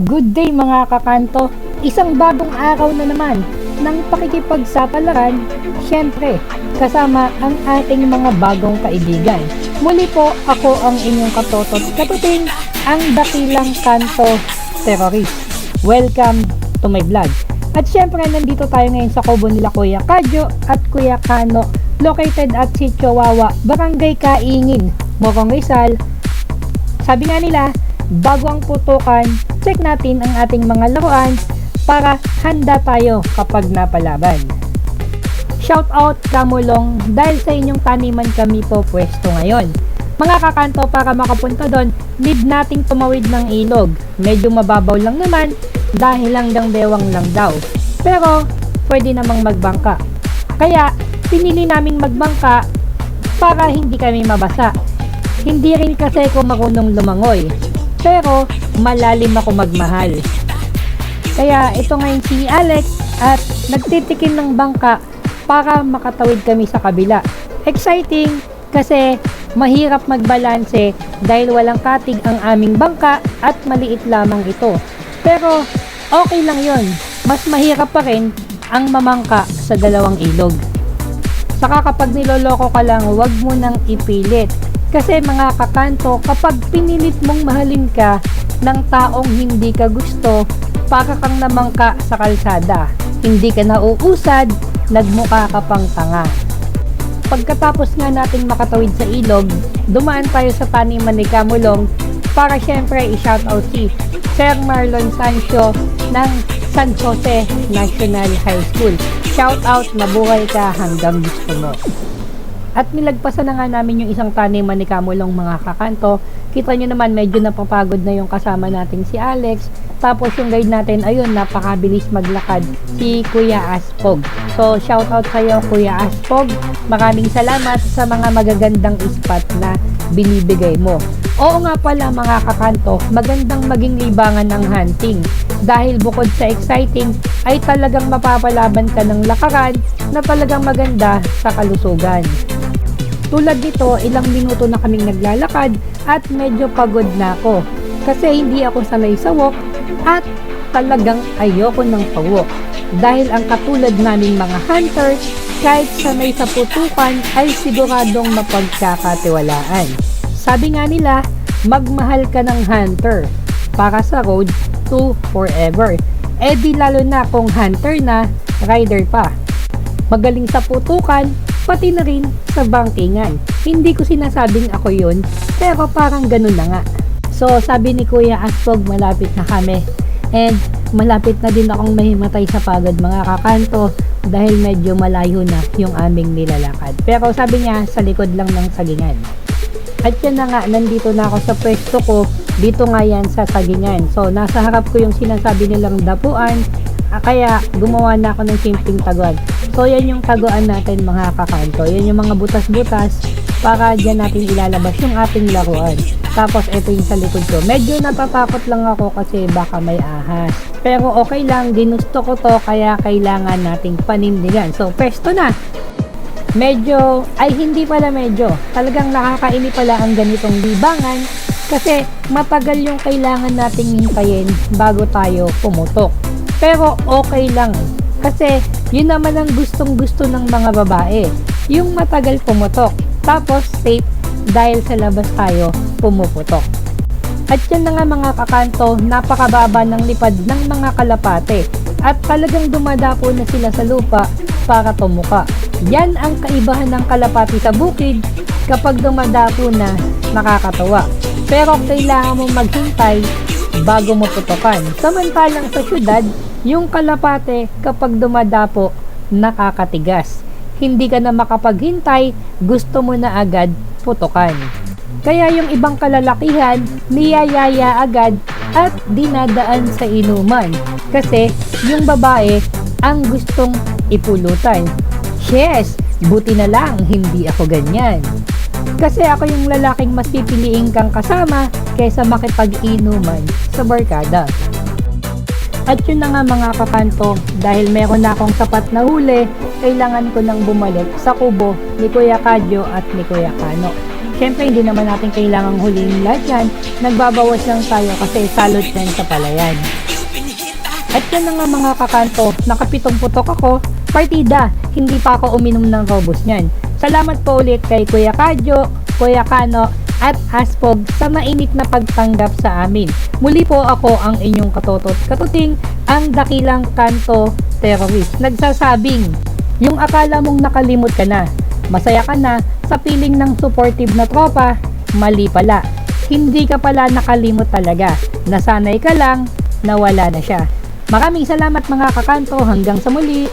Good day mga kakanto! Isang bagong araw na naman ng pakikipagsapalaran, syempre, kasama ang ating mga bagong kaibigan. Muli po, ako ang inyong katotot katuting, ang dakilang kanto terrorist. Welcome to my vlog. At syempre, nandito tayo ngayon sa kubo nila Kuya Kadyo at Kuya Kano, located at si Chihuahua, Barangay Kaingin, Morong Rizal. Sabi nga nila, bago ang putukan, check natin ang ating mga laruan para handa tayo kapag napalaban. Shout out Kamulong dahil sa inyong taniman kami po pwesto ngayon. Mga kakanto para makapunta doon, need nating tumawid ng ilog. Medyo mababaw lang naman dahil langgang bewang lang daw. Pero pwede namang magbangka. Kaya pinili naming magbangka para hindi kami mabasa. Hindi rin kasi ako marunong lumangoy. Pero malalim ako magmahal. Kaya ito ngayon si Alex at nagtitikim ng bangka para makatawid kami sa kabila. Exciting kasi mahirap magbalanse dahil walang katig ang aming bangka at maliit lamang ito. Pero okay lang yon. Mas mahirap pa rin ang mamangka sa dalawang ilog. Saka kapag niloloko ka lang, huwag mo nang ipilit. Kasi mga kakanto, kapag pinilit mong mahalin ka ng taong hindi ka gusto, para kang namangka sa kalsada. Hindi ka nauusad, nagmukha ka pang tanga. Pagkatapos nga nating makatawid sa ilog, dumaan tayo sa taniman ni Kamulong para syempre i-shoutout si Sir Marlon Sancho ng San Jose National High School. Shoutout, mabuhay ka hanggang gusto mo. At nilagpasan na nga namin yung isang taniman ni Kamulong mga kakanto. Kita nyo naman medyo napapagod na yung kasama nating si Alex. Tapos yung guide natin, ayun, napakabilis maglakad si Kuya Aspog. So, shout out kayo Kuya Aspog. Maraming salamat sa mga magagandang spot na binibigay mo. Oo nga pala mga kakanto, magandang maging libangan ng hunting. Dahil bukod sa exciting, ay talagang mapapalaban ka ng lakaran na talagang maganda sa kalusugan. Tulad nito, ilang minuto na kaming naglalakad at medyo pagod na ako. Kasi hindi ako sanay sa walk at talagang ayoko ng pawalk. Dahil ang katulad naming mga hunters, kahit sanay sa putukan ay siguradong mapagkakatiwalaan. Sabi nga nila, magmahal ka ng hunter para sa road to forever. Eh di lalo na kung hunter na, rider pa. Magaling sa putukan, pati na rin sa bankingan. Hindi ko sinasabing ako yun, pero parang ganun na nga. So, sabi ni Kuya Asfog, malapit na kami. And malapit na din akong mahimatay sa pagod mga kakanto dahil medyo malayo na yung aming nilalakad. Pero sabi niya, sa likod lang ng sagingan. At yan na nga, nandito na ako sa pwesto ko. Dito nga yan sa sagingan. So, nasa harap ko yung sinasabi nilang dapuan. Ah, kaya, gumawa na ako ng simpleng taguan. So, yan yung taguan natin mga kakanto. Yan yung mga butas-butas para dyan natin ilalabas yung ating laruan. Tapos, ito yung sa likod ko. Medyo natatakot lang ako kasi baka may ahas. Pero okay lang, ginusto ko to kaya kailangan nating panindigan. So, pwesto na! medyo, ay hindi pala medyo, talagang nakakaini pala ang ganitong libangan kasi matagal yung kailangan nating hintayin bago tayo pumutok. Pero okay lang kasi yun naman ang gustong gusto ng mga babae, yung matagal pumutok. Tapos safe dahil sa labas tayo pumuputok. At yan na nga mga kakanto, napakababa ng lipad ng mga kalapate at talagang dumadapo na sila sa lupa para tumuka. Yan ang kaibahan ng kalapati sa bukid kapag dumadapo na nakakatawa. Pero kailangan mo maghintay bago mo putukan. Samantalang sa syudad, yung kalapate kapag dumadapo, nakakatigas. Hindi ka na makapaghintay, gusto mo na agad putukan. Kaya yung ibang kalalakihan, niyayaya agad at dinadaan sa inuman. Kasi yung babae ang gustong ipulutan. Yes, buti na lang hindi ako ganyan. Kasi ako yung lalaking mas pipiliin kang kasama kaysa makipag-inuman sa barkada. At yun na nga mga kakanto, dahil meron na akong sapat na huli, kailangan ko nang bumalik sa kubo ni Kuya Kadyo at ni Kuya Kano. Siyempre, hindi naman natin kailangang huliin lahat yan. Nagbabawas lang tayo kasi salot yan sa palayan. At yan na nga mga kakanto, nakapitong putok ako, partida, hindi pa ako uminom ng robos niyan. Salamat po ulit kay Kuya Kadyo, Kuya Kano, at Aspog sa mainit na pagtanggap sa amin. Muli po ako ang inyong katotot katuting, ang dakilang kanto terrorist. Nagsasabing, yung akala mong nakalimot ka na, masaya ka na sa piling ng supportive na tropa, mali pala. Hindi ka pala nakalimot talaga. Nasanay ka lang, nawala na siya. Maraming salamat mga kakanto hanggang sa muli.